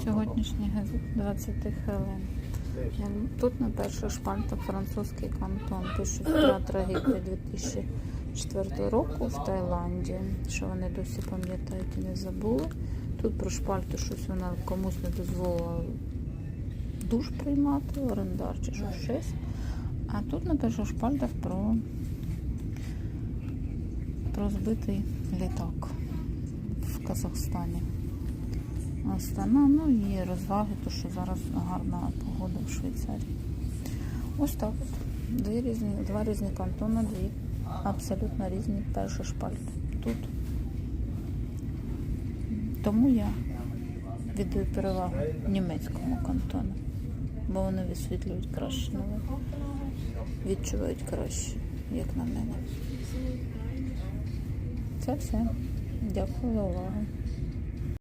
Дві сьогоднішні 20 хвилин. Тут на перших шпальтах французький кантон пишуть про трагедію 2004 року в Таїланді, що вони досі пам'ятають і не забули. Тут про шпальту щось вона комусь не дозволила душ приймати, орендар чи щось щось. А тут на перших шпальтах про, про збитий літак в Казахстані. Астана, ну і розваги, то що зараз гарна погода в Швейцарії. Ось так от. Дві різні, два різні кантони, дві абсолютно різні перші шпальти. Тут. Тому я віддаю перевагу німецькому кантону, бо вони висвітлюють краще новини, відчувають краще, як на мене. Це все. Дякую за увагу.